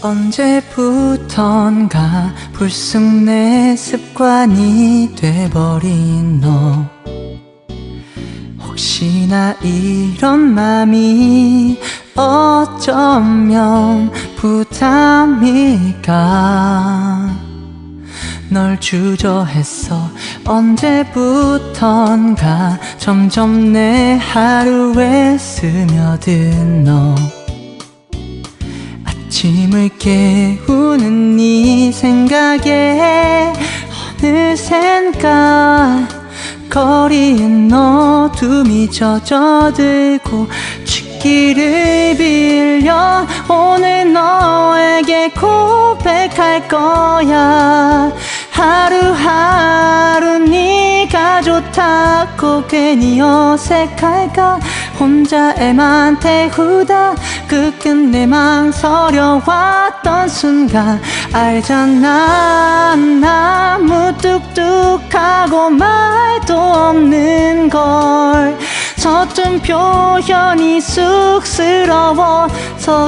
언제부턴가 불쑥 내 습관이 돼버린 너. 혹시나 이런 맘이 어쩌면 부담일까? 널 주저했어 언제부턴가 점점 내 하루에 스며든 너. 아 침을 깨우는 네 생각에 어느샌가 거리엔 어둠이 젖어들고 쥐기를 빌려 오늘 너에게 고백할 거야. 하루하루 좋다고 괜히 어색할까? 혼자 애만 태우다. 그 끝내 망설여왔던 순간 알잖아. 나 무뚝뚝하고 말도 없는 걸. 서툰 표현이 쑥스러워서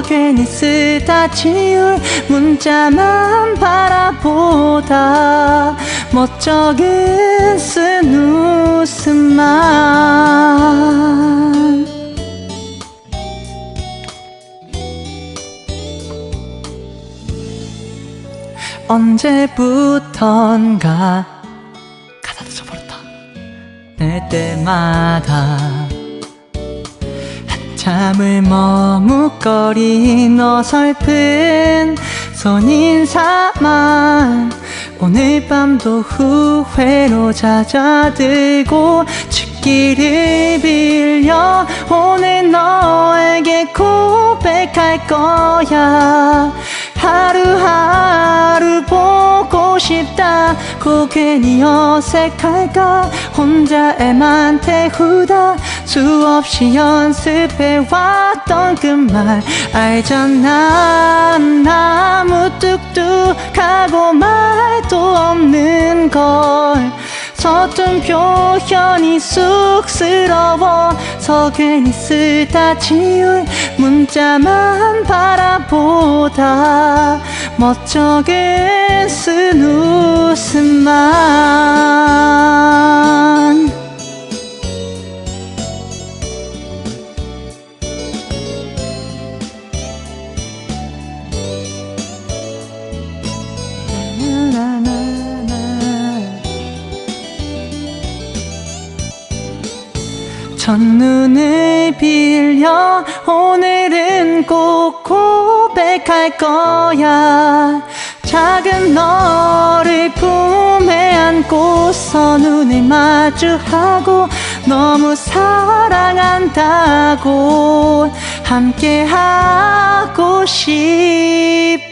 괜히 쓰다 지울 문자만 바라보다 멋쩍은 쓴 웃음만. 언제부턴가 가사도 저버렸다. 낼 때마다 한참을 머뭇거린 어설픈 손인사만 오늘 밤도 후회로 잦아들고 죽기를 빌려 오늘 너에게 고백할 거야. 하루하루 보고 싶다 고 괜히 어색할까? 혼자 애만 태우다. 수없이 연습해왔던 그 말 알잖아. 나 무 뚝뚝하고 말도 없는 걸 서툰 표현이 쑥스러워서 괜히 쓰다 지울 문자만 바라보다. 멋쩍은 쓴 웃음만 첫눈을 빌려 오늘은 꼭 고백할 거야. 작은 너를 품에 안고서 눈을 마주하고 너무 사랑한다고 함께 하고 싶다고